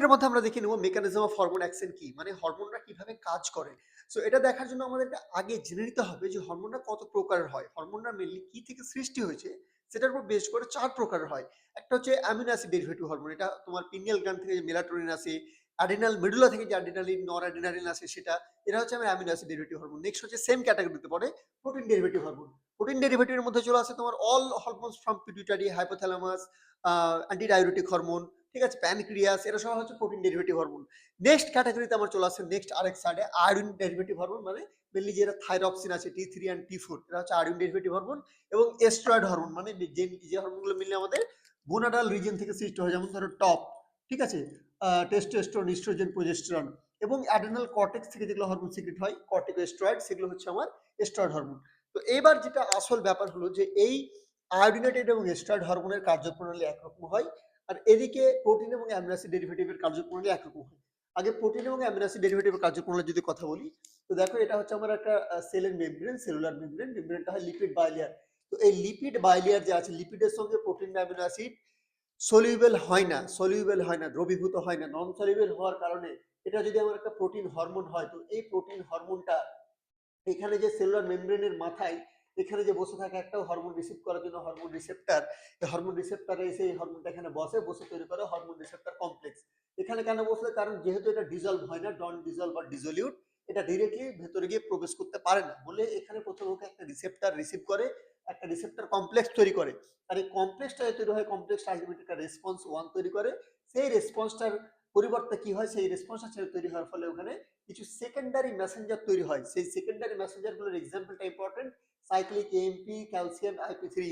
মিনিটের মধ্যে আমরা দেখে নেব মেকানিজম অফ হরমোন অ্যাকশন কি? মানে হরমোনরা কীভাবে কাজ করে? সো এটা দেখার জন্য আমাদেরকে আগে জেনে নিতে হবে যে হরমোনরা কত প্রকারের হয়। হরমোনরা মেনলি কি থেকে সৃষ্টি হয়েছে? সেটার উপর বেস করে চার প্রকারের হয়। একটা হচ্ছে অ্যামিনো অ্যাসিড ডেরিভেটিভ হরমোন এটা তোমার পিনিয়াল গ্ল্যান্ড থেকে যে মেলাটোনিন আসে অ্যাডিনাল মেডুলা থেকে যে অ্যাডিনালিন নর অ্যাডিনালিন আসে সেটা এটা হচ্ছে আমার amino acid derivative hormone next হচ্ছে সেম ক্যাটাগরিতে পড়ে প্রোটিন ডেরিভেটিভ হরমোন প্রোটিন ডেরিভেটিভের মধ্যে চলে আসে তোমার all hormones from pituitary hypothalamus antidiuretic hormone ঠিক আছে প্যানক্রিয়াস এরা সব হচ্ছে প্রোটিন ডেরিভেটিভ হরমোন নেক্সট ক্যাটাগরিতে আমার চলে আসছে নেক্সট আরেক সাইডে আয়োডিন ডেরিভেটিভ হরমোন মানে মেনলি যেটা থাইরক্সিন আছে T three and T four এরা হচ্ছে আয়োডিন ডেরিভেটিভ হরমোন এবং এস্ট্রয়েড হরমোন মানে যে যে হরমোনগুলো মিললে আমাদের গোনাডাল রিজন থেকে সৃষ্টি হয়, যেমন ধরো টপ ঠিক আছে? টেস্টোস্টেরন ইস্ট্রোজেন প্রোজেস্টেরন এবং অ্যাডেনাল কর্টেক্স থেকে যেগুলো হরমোন সিক্রেট হয় কর্টিকোস্টেরয়েড সেগুলো হচ্ছে আমার এস্ট্রয়েড হরমোন তো এবার যেটা আসল ব্যাপার হলো যে, এই আয়োডিনেটেড এবং এস্ট্রয়েড হরমোনের কার্যপ্রণালী একরকম হয়। আর এদিকে প্রোটিন এবং অ্যামিনো অ্যাসিড ডেরিভেটিভের কার্যপ্রণালী একরকম হয়। আগে প্রোটিন এবং অ্যামিনো অ্যাসিড ডেরিভেটিভের কার্যপ্রণালী যদি কথা বলি, তো দেখো এটা হচ্ছে আমার একটা সেলের মেমব্রেন সেলুলার মেমব্রেন মেমব্রেনটা হয় লিপিড বাইলিয়ার তো এই লিপিড বাইলিয়ার যে আছে লিপিডের সঙ্গে প্রোটিন অ্যামিনো অ্যাসিড সলিউবেল হয় না সলিউবেল হয় না, দ্রবীভূত হয় না নন সলিউবেল হওয়ার কারণে এটা যদি আমার একটা প্রোটিন হরমোন হয়, তো এই প্রোটিন হরমোনটা এখানে যে সেলুলার মেমব্রেনের মাথায় এখানে যে বসে থাকে একটা হরমোন রিসিভ করার জন্য হরমোন রিসেপ্টার এই হরমোন রিসেপ্টারে এসে এই হরমোনটা এখানে বসে বসে তৈরি করে হরমোন রিসেপ্টার কমপ্লেক্স এখানে কেন বসে কারণ যেহেতু এটা ডিজলভ হয় না ডন ডিজলভ বা ডিজলিউট এটা ডিরেক্টলি ভেতরে গিয়ে প্রবেশ করতে পারে না। বলে এখানে প্রথমে ওকে একটা রিসেপ্টার রিসিভ করে, একটা রিসেপ্টার কমপ্লেক্স তৈরি করে। আর এই কমপ্লেক্সটা তৈরি হয় কমপ্লেক্স আলটিমেট একটা রেসপন্স ওয়ান তৈরি করে। সেই রেসপন্সটার পরিবর্তে কি হয়? সেই রেসপন্সটা তৈরি হওয়ার ফলে ওখানে কিছু সেকেন্ডারি মেসেঞ্জার তৈরি হয়। সেই সেকেন্ডারি মেসেঞ্জারগুলোর এক্সাম্পলটা important cyclic AMP calcium IP three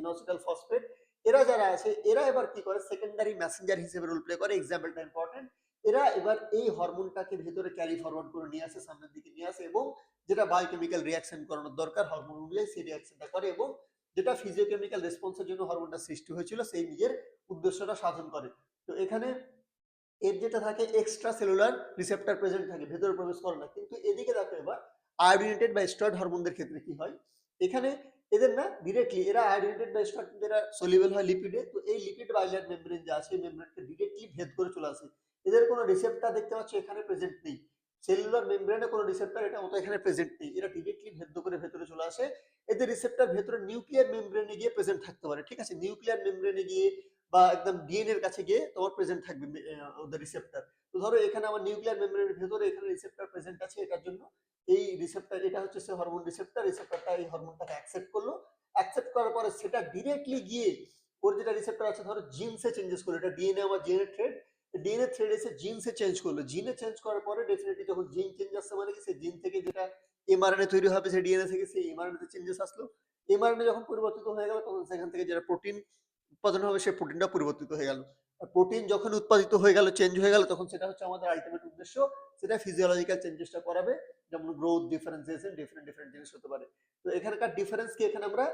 inositol phosphate এরা যারা আছে, এরা এবার কি করে? সেকেন্ডারি মেসেঞ্জার হিসেবে রোল প্লে করে। এক্সাম্পলটা ইম্পর্টেন্ট এরা এবার এই হরমোনটাকে ভেতরে ক্যারি ফরওয়ার্ড করে নিয়ে আসে, সামনের দিকে নিয়ে আসে এবং যেটা বায়োকেমিক্যাল রিয়াকশন করানোর দরকার হরমোন অনুযায়ী, সেই রিয়াকশনটা করে এবং যেটা ফিজিওকেমিক্যাল রেসপন্সের জন্য হরমোনটা সৃষ্টি হয়েছিল, সেই নিজের উদ্দেশ্যটা সাধন করে। তো এখানে এর যেটা থাকে এক্সট্রা সেলুলার রিসেপ্টার প্রেজেন্ট থাকে, ভেতরে প্রবেশ করে না। কিন্তু এদিকে দেখো এবার আয়োডিনেটেড বা স্টার্ড হরমোনদের ক্ষেত্রে কি হয়? এখানে এদের না ডিরেক্টলি এরা আয়োডিনেটেড বা স্টার্ড কিন্তু এরা সলিউবল হয় লিপিডে তো এই লিপিড বাইলার মেমব্রেন যা আছে মেমব্রেনকে ডিরেক্টলি ভেদ করে চলে আসে। এদের কোনো রিসেপ্টার দেখতে পাচ্ছ এখানে প্রেজেন্ট নেই। সেলুলার মেমব্রেনে কোনো রিসেপ্টার এটা মতো এখানে প্রেজেন্ট নেই। এরা ডিরেক্টলি ভেদ করে ভেতরে চলে আসে। এদের রিসেপ্টার ভেতরে নিউক্লিয়ার মেমব্রেনে গিয়ে প্রেজেন্ট থাকতে পারে, ঠিক আছে? নিউক্লিয়ার মেমব্রেনে গিয়ে বা একদম ডিএনএ এর কাছে গিয়ে তোমার প্রেজেন্ট থাকবে ওদের রিসেপ্টার তো ধরো এখানে আমার নিউক্লিয়ার মেমব্রেনের ভেতরে এখানে রিসেপ্টার প্রেজেন্ট আছে এটার জন্য এই রিসেপ্টার এটা হচ্ছে সে হরমোন রিসেপ্টার রিসেপ্টারটা এই হরমোনটাকে অ্যাকসেপ্ট করল। অ্যাকসেপ্ট করার পরে সেটা ডিরেক্টলি গিয়ে ওর যেটা রিসেপ্টার আছে, ধরো জিনসে চেঞ্জেস করল। এটা ডিএনএ আমার ডিএনএ থ্রেড ডিএনএ থ্রেড এসে জিনসে চেঞ্জ করল। জিনে চেঞ্জ করার পরে ডেফিনেটলি যখন জিন চেঞ্জ আসছে মানে কি? সেই জিন থেকে যেটা এমআরএনএ তৈরি হবে, সেই ডিএনএ থেকে সেই এমআরএনএ চেঞ্জেস আসলো। এমআরএনএ যখন পরিবর্তিত হয়ে গেল, তখন সেখান থেকে যেটা প্রোটিন উৎপাদন হবে, সেই প্রোটিনটা পরিবর্তিত হয়ে গেল। প্রোটিন যখন উৎপাদিত হয়ে গেল চেঞ্জ হয়ে গেল, তখন সেটা হচ্ছে আমাদের আলটিমেট উদ্দেশ্য। সেটা ফিজিওলজিক্যাল চেঞ্জেসটা করাবে, যেমন গ্রোথ ডিফারেন্সিয়েশন ডিফারেন্ট ডিফারেন্ট জিনিস হতে পারে। তো এখানকার ডিফারেন্স কি এখানে আমরা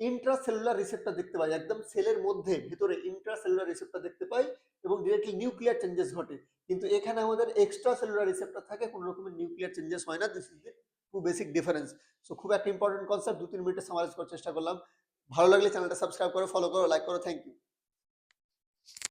ইন্ট্রাসেলুলার রিসেপ্টর দেখতে পাই। একদম সেলের মধ্যে, ভিতরে ইন্ট্রাসেলুলার রিসেপ্টর দেখতে পাই এবং ডিরেক্টলি নিউক্লিয়ার চেঞ্জেস ঘটে। কিন্তু এখানে আমাদের এক্সট্রা সেলুলার রিসেপ্টর থাকে, কোনো রকমের নিউক্লিয়ার চেঞ্জেস হয় না। This is two basic difference so খুব একটা ইম্পর্টেন্ট কনসেপ্ট দু তিন মিনিটে সামারাইজ করার চেষ্টা করলাম। ভালো লাগলে চ্যানেলটা সাবস্ক্রাইব করো ফলো করো লাইক করো থ্যাংক ইউ